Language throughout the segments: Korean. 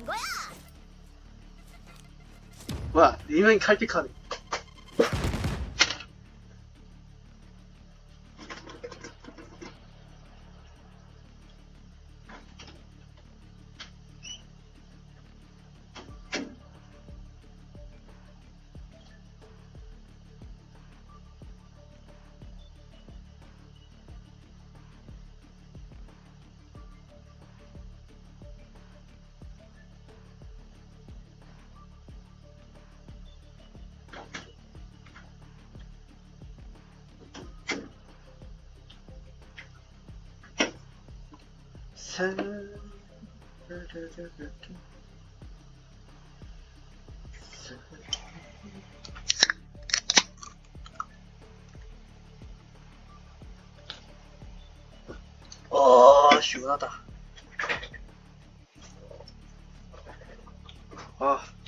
된 거야. 뭐야, 네 명이 칼픽하네. 어, 시원하다. 아, 그지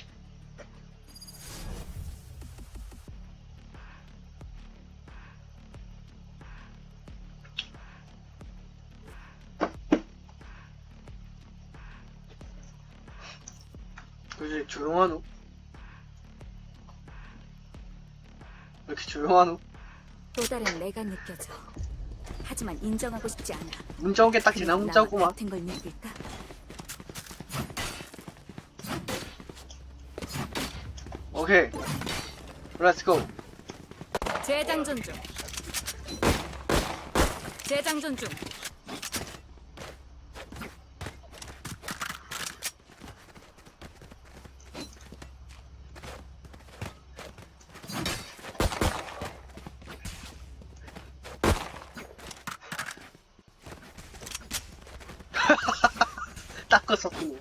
조용하노? 왜 이렇게 조용하노? 또 다른 내가 느껴져. 하지만 인정하고 싶지 않아. 문자 온 게 딱 지나 문자구만. 나와 같은 걸 믿을까? 오케이. 렛츠고. 재장전 중. 재장전 중. satılıyor.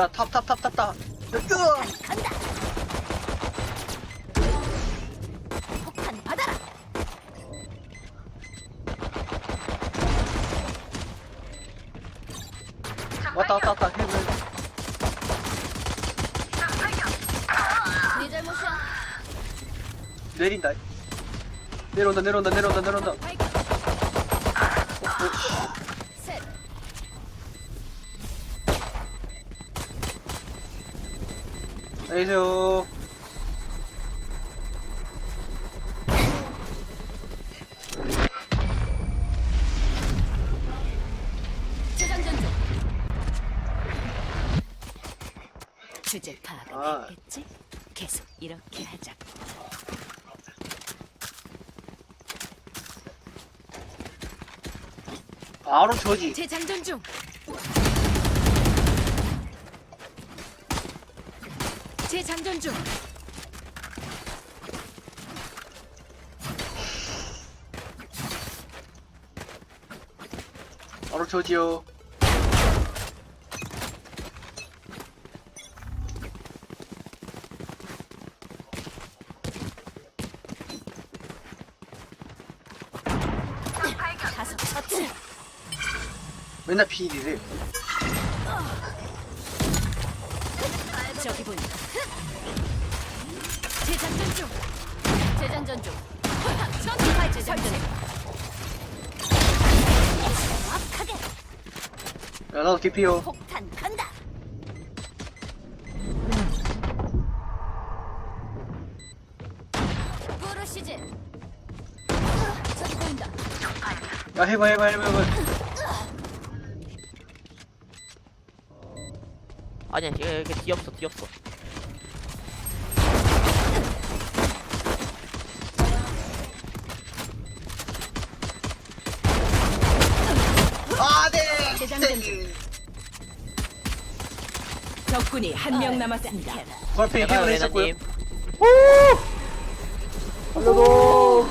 야, 탑, 탑, 탑, 탑, 탑. 으아! 간다. 폭탄 받아라. 왔다, 왔다, 왔다. 힐, 힐. 네 잘못이야. 내린다. 내려온다, 내려온다, 내려온다, 내려온다. 안녕히 계세요. 재장전 중. 주제 아. 파악은 했겠지? 계속 이렇게 하자. 바로 저지. 재장전 중. 재장전 중. 바로 저지요. 가서 처치. 맨날 피일이래. 저기 보인다. 재장전 중. 재장전 중. 발제 설치. 정확하게 야, 나도 개피요. 폭탄 간다. 부르시지. 저기 보인다. 야, 해봐, 해봐, 해봐, 해봐. 아니야 이게 이게 뒤 없어 뒤 없어 적군이 한 명 남았습니다. 제가요 힘을 했었고요. 레나님 알려도.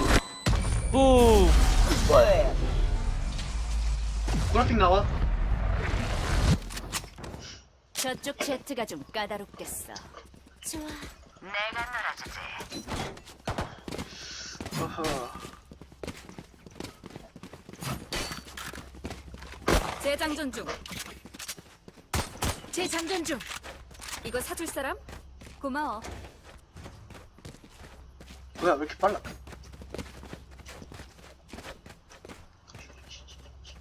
부 그래픽 나와. 저쪽 제트가 좀 까다롭겠어. 좋아. 어허. 재장전 중. 재장전 중. 이거 사줄 사람? 고마워. 뭐야 왜 이렇게 빨라?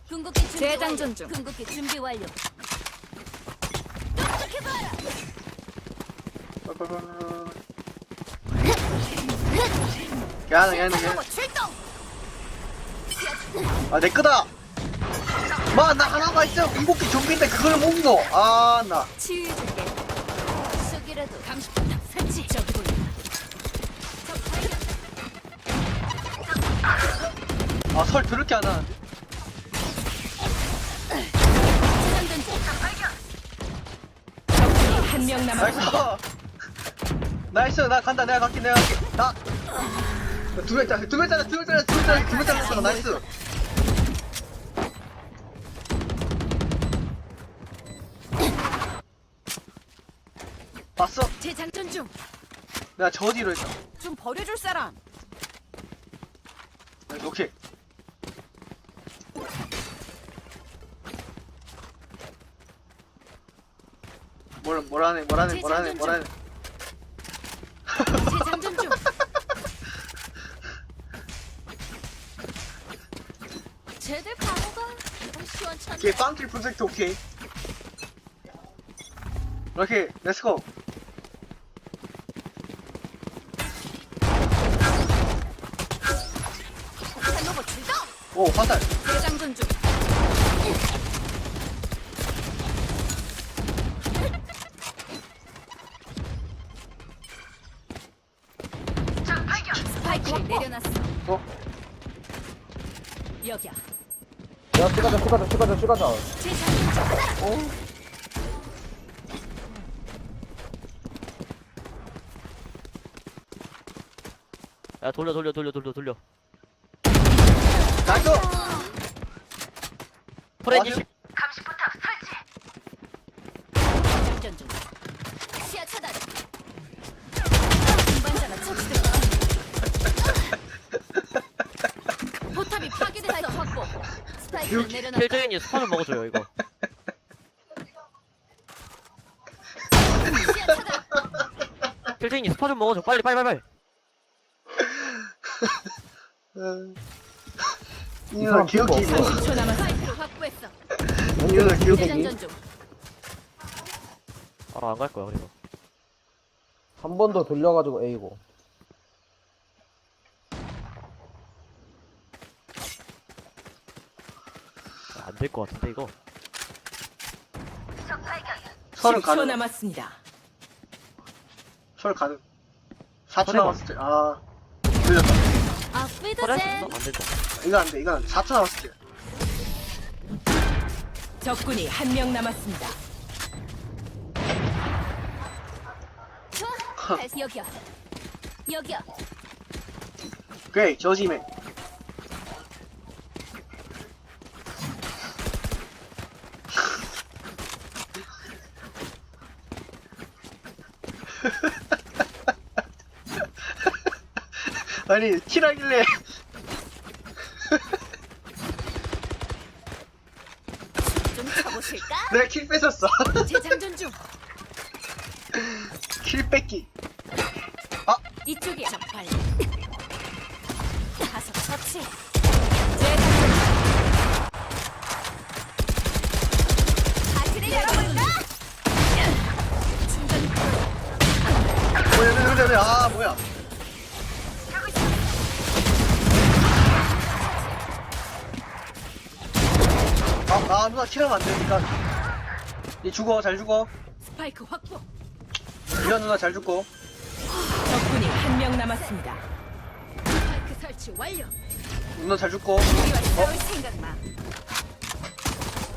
궁극기 준비 재장전 중. 궁극기 준비 완료. 야나 야나 야나 출동. 아내 거다 마나 하나만 있어. 공복기 좀비인데 그걸 못 먹어. 아나. 치유해줄게. 쑥이라도. 감시포탑 설치. 저기 보인다. 적 발견. 아설 더럽게 안 하는데? 재장전 중. 한명 남았습니다. 나이스. 나이스. 나 간다. 내가 갈게. 내가 갈게. 나두명 잘라 두명 잘라 두명 잘라 두명 잘라 두명 잘랐어 나이스 봤어? 재장전 중. 내가 저 뒤로 했다 좀 버려줄 사람. 오케이 뭘 뭐라네 뭐라네 뭐라네 뭐라네 재장전 중. 쟤들 바보가 이건 시원찮네. 오케이 빵킬 분석도 오케이 이렇게 렛츠고 폭탄 로봇 출동. 오 화살 재장전 중. 스파이크를 내려놨어. 어? 여기야. 야, 찍어줘, 찍어줘, 찍어줘. 재장전 중. 야 돌려 돌려 돌려 돌려 돌려 나이스 프렌즈 재장전 중. 시야 차단. 운반자가 처치됐다. 포탑이 파괴됐어. 확보. 스파이크를 내려놨다. 필드인이 스파를 먹어줘요 이거 시야 차단. 필드인이 스파 좀 먹어줘 빨리 빨리 빨리 빨리 이 누나 기억이 이거 30초 남았습니다. 스파이크를 확보했어. 이 누나 기억이 중. 아안갈 거야 그래서 한번 더 돌려가지고 A고. 안 될 거 같은데 이거 설은 10초 가능 남았습니다. 설 가능 4초 설해봐. 남았을 때아 들렸다 아, 설할 수 있어? 피드제. 안 된다 이거 안돼 이건 4초 남았을 때 적군이 한 명 남았습니다. 좋아. 다시 여기야. 여기야. 오케이 저지맨 아니 킬하길래 쳐보실까? 내가 킬 뺏었어 재장전 중. 킬 뺏기 이쪽이야. 빨리. 가서 처치. 재장전 중. 같이 열어볼까? 충전 뭐야 뭐야 뭐야 뭐야 아 뭐야 아, 아 누나 킬하면 안 되니까 얘 죽어 잘 죽어 스파이크 확보. 미안 누나 잘 죽고 적군이 한 명 남았습니다. 스파이크 설치 완료. 누나 잘 죽고 우리와 싸울 생각 마.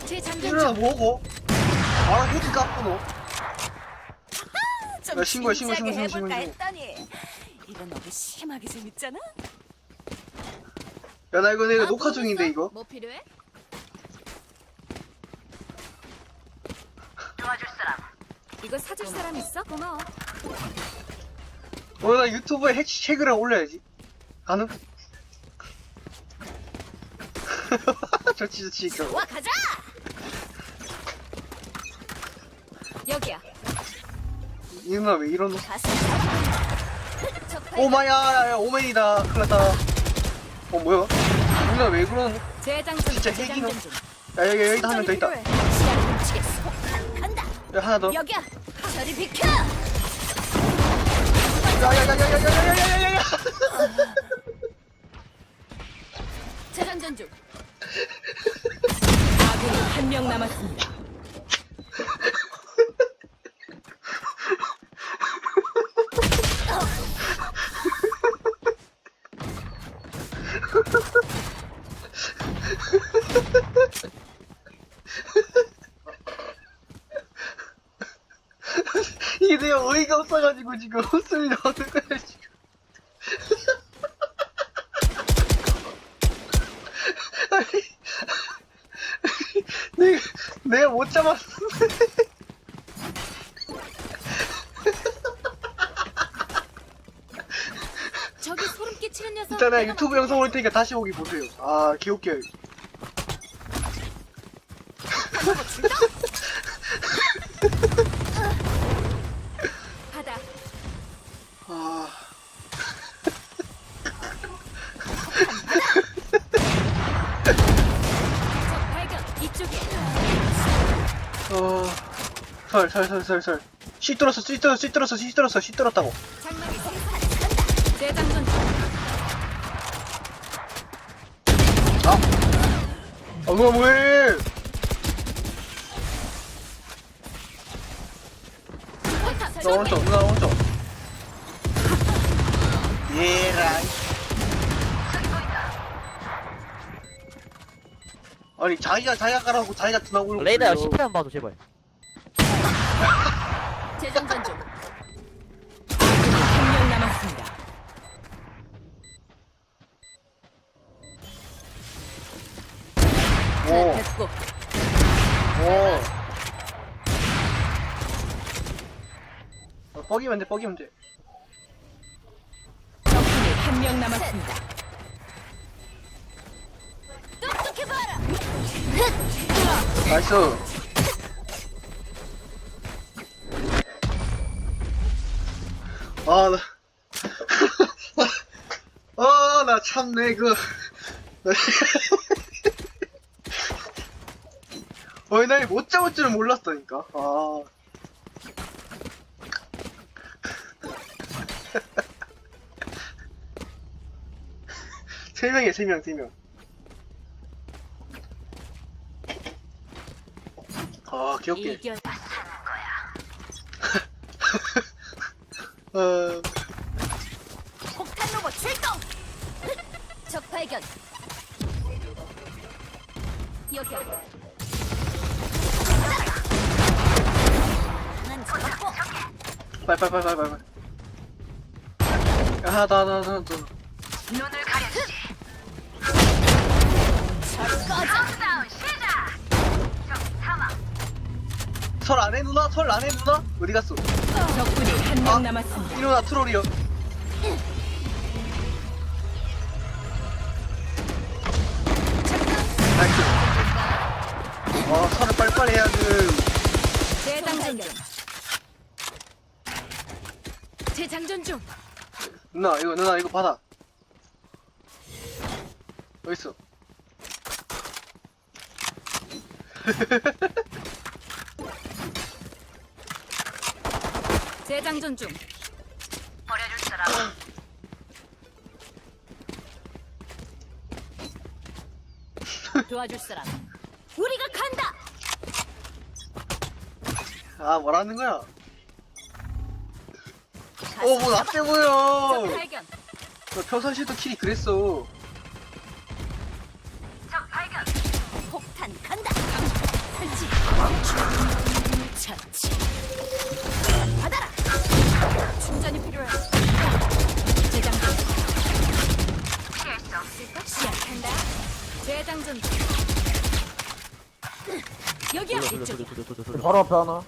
재장전 누나 중. 뭐고? 아 헤드 깎고 좀 야, 신고해, 신고, 진지하게 신고, 신고, 해볼까 신고. 했더니 이건 너무 심하게 재밌잖아. 야나 이거 내가 아, 녹화 뭐 중인데? 이거 뭐 필요해? 이거 사줄 사람 있어? 고마워. 어, 나 유튜브에 해시태그를 올려야지. 가능? 좋지, 좋지, 이거. 와 가자. 여기야. 이 누나 왜? 가슴. 오마야, 오메이다. 큰일 났다. 어, 뭐야? 이 누나 왜? 재장전. 진짜 핵이노? 중. 야, 여기, 여기다 한명더 있다. 야, 시야 하나 더. 야, 여기야. 저리 비켜. 야, 야, 야, 야, 야, 야, 야, 야, 야, 야. 재장전 중. 아군이 한명 남았습니다. 없어가지고 지금 웃음이 나오는 거야, 지금. 아니, 내가, 내가 못 참았어. 저기 소름 끼치는 녀석. 일단 내가 내가 유튜브 영상 올 테니까 다시 보기 보세요. 아, 개웃겨요. 먹어 줄까? 어, 설, 설, 설, 설, 설. 씨 뚫었어, 씨 뚫었어, 씨 뚫었어, 씨 뚫었어, 씨 뚫었다고. 재장전 중. 아, 뭐야, 뭐해! 나 오른쪽, 누나 오른쪽. 예라이. 아니, 자기가, 자기가 까라고 자기가 드나고 레이더야 시트 한 봐줘 제발 재장전 중. 한명 남았습니다. 오, 됐고. 오. 어, 뻑이면 돼, 뻑이면 돼. 적군이 한 명 남았습니다. 나이스. 아, 나. 아, 나 참내, 그. 어이, 나못 잡을 줄은 몰랐다니까. 아. 세 명이야, 세 명, 세 명. 귀엽게. 이겨. 어, 폭탄 로봇 출동. 적 발견. 여기야. 난 잡았고. 빨빨빨빨빨. 야, 하나 더, 하나 더, 하나 더. 설 안해 누나? 설 안해 누나? 어디 갔어? 적군이 한 아. 명 남았습니다. 이 누나 트롤이요. 나이스. 어, 설을 빨리빨리 해야 돼. 재장전 중. 재장전 중. 누나, 이거, 누나, 이거 받아. 어딨어? 재장전 중. 도와줄 사람. 우리가 간다. 아, 뭐라는 거야? 어, 뭐, 나세 보여! 적 발견. 너 평상시에도 킬이 그랬어. 바로 앞에 하나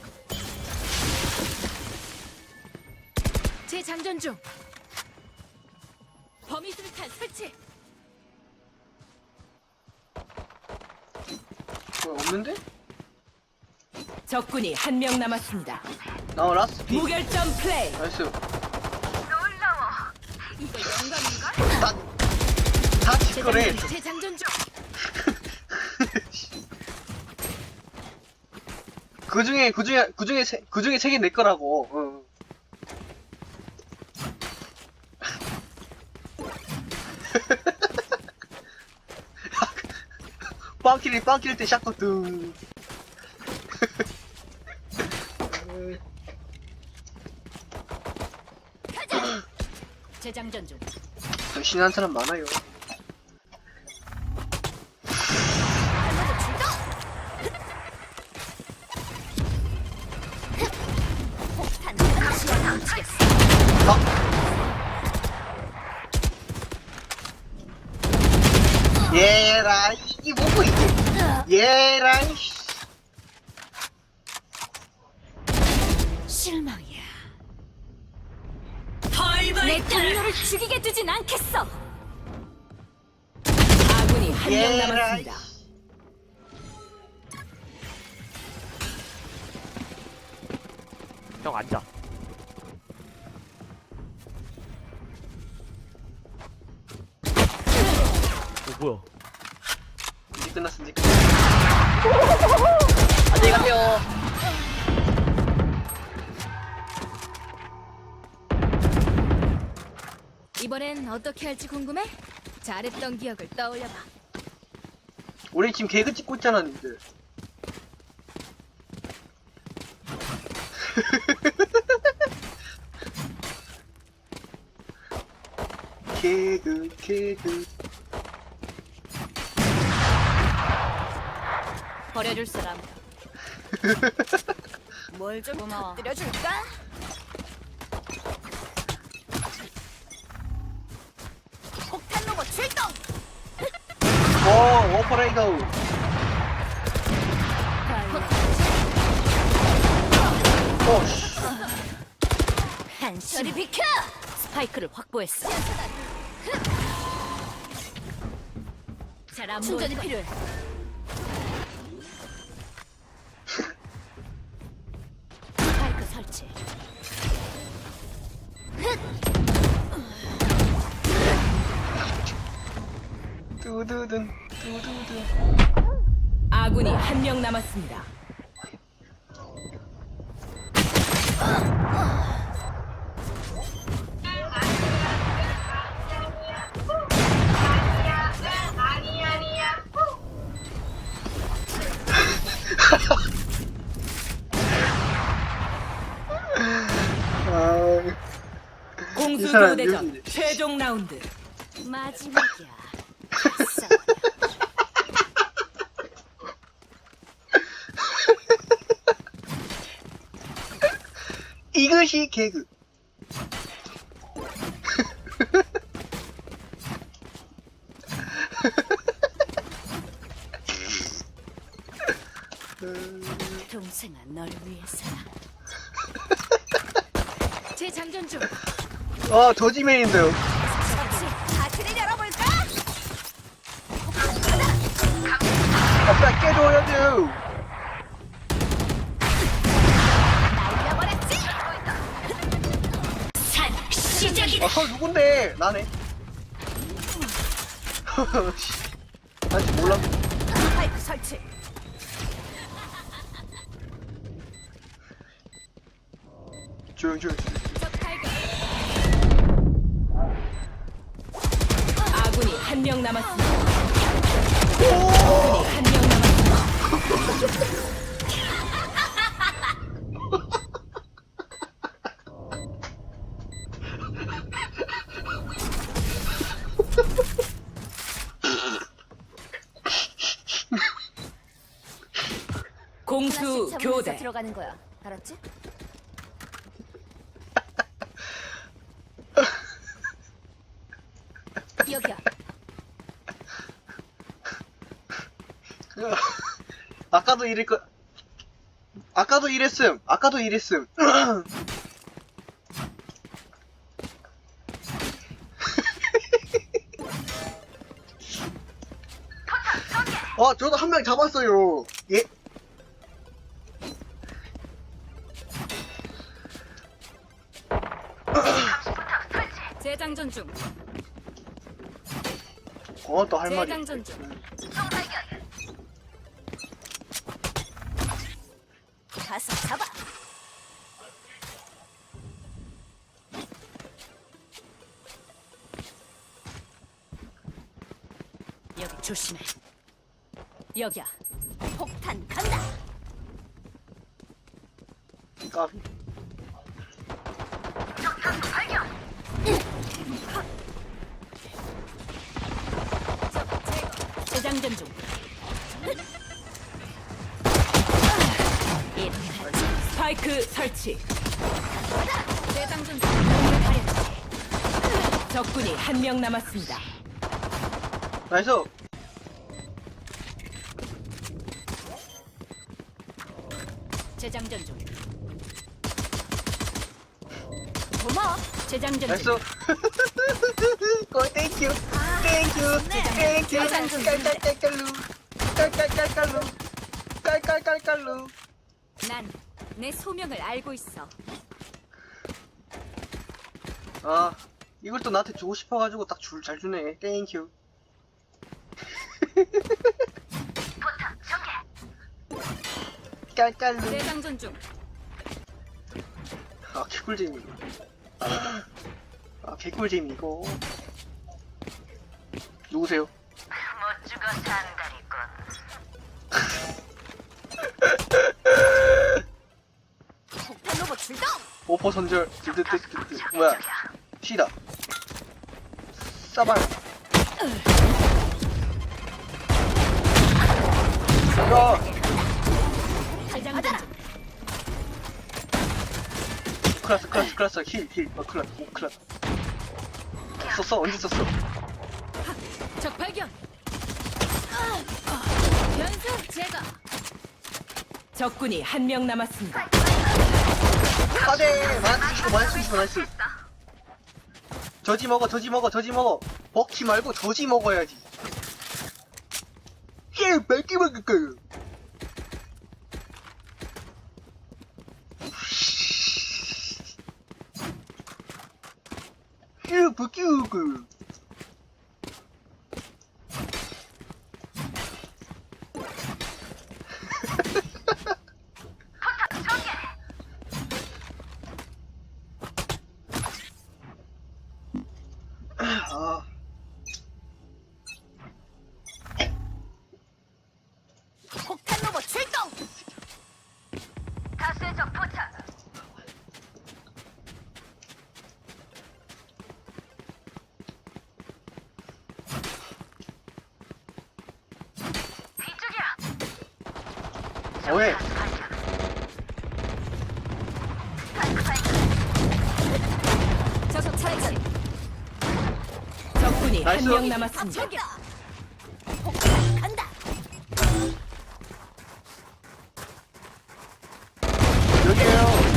재장전 중. 범위 수류탄 설치. 뭐 없는데? 적군이 한 명 남았습니다. 나 라스트 피. 무결점 플레이. 나이스. 이거 영감인가? 다, 다 치거래. 재장전 중. 재장전 중. 그 중에, 그 중에, 그 중에, 세, 그 중에 세개내 거라고. 응. 빵킬이 빵킬 때 샷건 등. 재장전 중. 정신한 사람 많아요. 실망이야. 내 동료를 죽이게 두진 않겠어. 아군이 한 명 얘라, 남았습니다. 형 앉아 오 뭐야 이제 끝났어, 이제 끝났어. 안녕히 가세요. 이번엔 어떻게 할지 궁금해? 잘했던 기억을 떠올려봐. 우리 지금 개그 찍고 있잖아, 니들. 개그, 개그. 버려줄 사람. 뭘좀 터뜨려줄까? 오, 오퍼레이터. 오, 씨. 한심. 저리 비켜! 스파이크를 확보했어. 잘안 충전이 필요해. 스파이크 설치. 두두둔. 아군이 한 명 남았습니다. 아, 공수 이 사람 교대전? 최종 라운드. 마지막이야. 이것이 개그. 동생아, 너를 위해서야. 재장전 중. 아. 파티를 열어볼까? 아빠 깨줘야죠. 설 누군데? 나네. 씨. 난지 몰라. 스파이크 설치. 조용, 조용. 아군이 한 명 남았습니다. 아군이 한 명 남았습니다. 공수 하나씩 잡으면서 교대 들어가는 거야. 알았지? 여기야. 아까도 이럴 거. 아까도 이랬음. 아까도 이랬음. 어, 저도 한 명 잡았어요. 예. 재장전 중. 어, 또 할 말이. 재장전 중. 가서 잡아. 여기 조심해. 여기야. 폭탄 간다. 까비. 재장전 중. 스파이크 설치. 재장전 중. 적군이 한 명 남았습니다. 나이스. 재장전 중. 고마워. 재장전 나이스. 중. 고 땡큐. 땡큐. 땡큐. 깔깔깔깔루. 깔깔깔깔루. 깔깔깔깔루. 난 내 소명을 알고 있어. 아, 이걸 또 나한테 주고 싶어가지고 딱 줄 잘 주네. 땡큐. 깔깔루. 재장전 중. 아, 개꿀잼이. 아, 개꿀잼이 이거. 누구세요? 폭탄 로봇 출동. 오퍼 선절. 드드드드드. 뭐야? 시다. 싸발. 이거. 클라스 클라스 클라스 힐힐 어 클라스 오 클라스 썼어 언제 썼어 적 발견. 연수 제거. 적군이 한 명 남았습니다. 아네 나이스 이거 나이스 이거 나이스 저지 먹어 저지 먹어 저지 먹어 먹지 말고 저지 먹어야지 힐 몇개 먹을 거야 힐몇개 먹을 거야 아 폭탄 로봇 출동. 가스적 포착. 왜? 저속 차지. 적군이 한 나이스. 명 남았습니다. 저기야. 폭탄 간다. 여기에요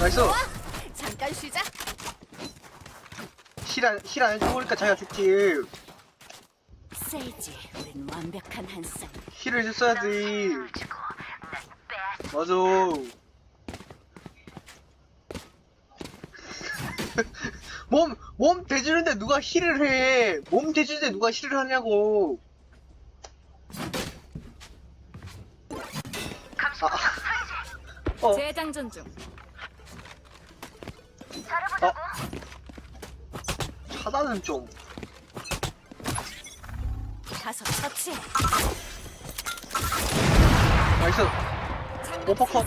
나이스 잠깐 쉬자. 힐안 힐안 해주고 그러니까 자기가 죽지 세이지. 우린 완벽한 한 쌍. 힐을 했어야지 맞아 몸, 몸 대주는데 누가 힐을 해. 몸 대주는데 누가 힐을 하냐고. 아, 어, 재장전 중. 어. 차단은 좀. 가서 처치해. 나이스. 오퍼컷.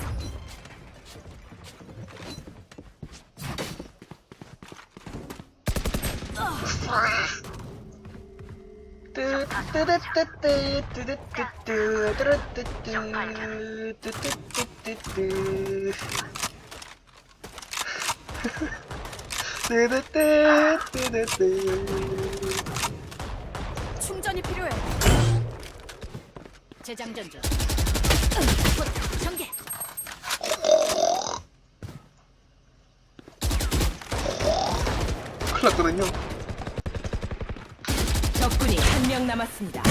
충전이 필요해. 재장전 중. 전개. 큰일 났거든요. 적군이 한 명 남았습니다.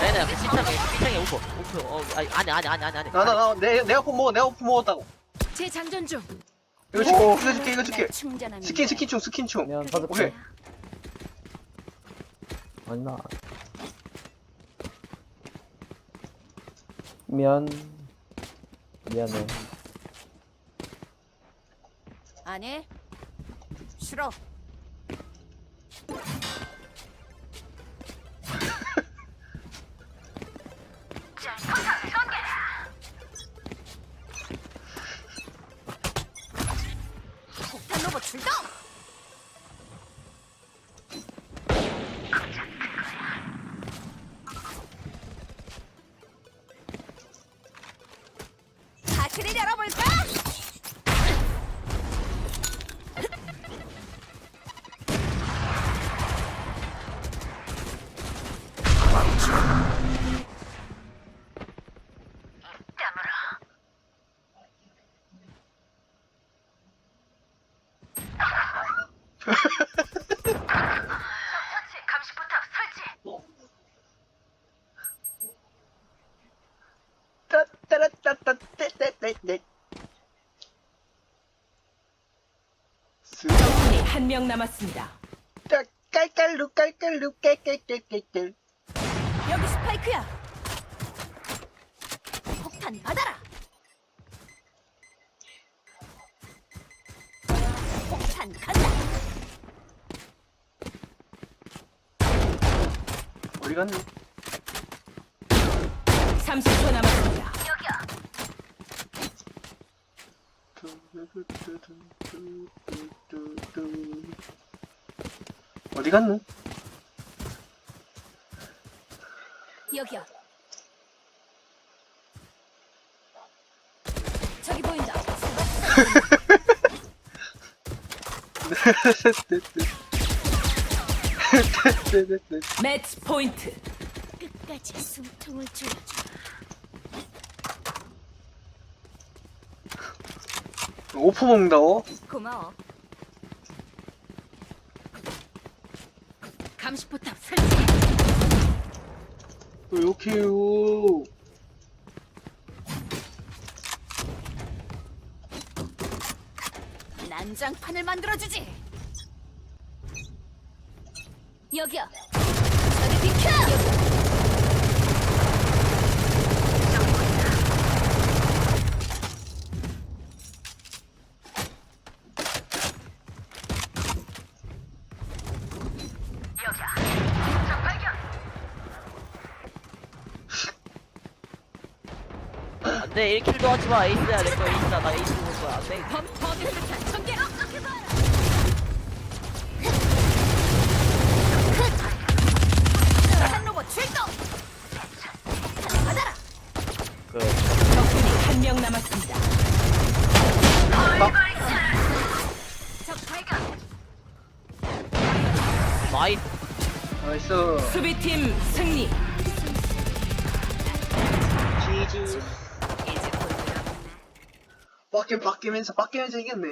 네네 삐창에 삐창에 오퍼 오퍼 어 아니 아니 아니 아니 아니 나, 나, 나, 내, 내가 폰 먹어, 내가 폰 먹었다고. 재장전 중. 이거 줄게, 이거 줄게, 이거 스킨, 스킨충, 스킨충. 오케이. 사줄게 아니나 미안 미안해 아니. 싫어. 출동! 명 남았습니다. 쓱, 깔깔루, 깔깔루, 깔깔깔깔깔. 여기 스파이크야. 폭탄 받아라. 폭탄 간다. 어디 갔니? 30초 남았습니다. 어디 갔노? 여기야. 저기 보인다. 매치 포인트. 끝까지 숨통을 줄여줘. 오퍼 먹는다고? 고마워. 감시포탑 설치. 왜 이렇게 해요? 난장판을 만들어주지. 여기야. 저기 비켜. 1킬도 하지 마 에이스야 내거 에이스야 나 에이스 볼 거야 안돼 범 범위 수류탄 전개. 한 로봇 출동. 폭탄 받아라. 그 적군이 한 명 남았습니다. 적 발견. 나이스 나이스. 수비팀 승리. 빡겜면서 빡겜면서 이겼네.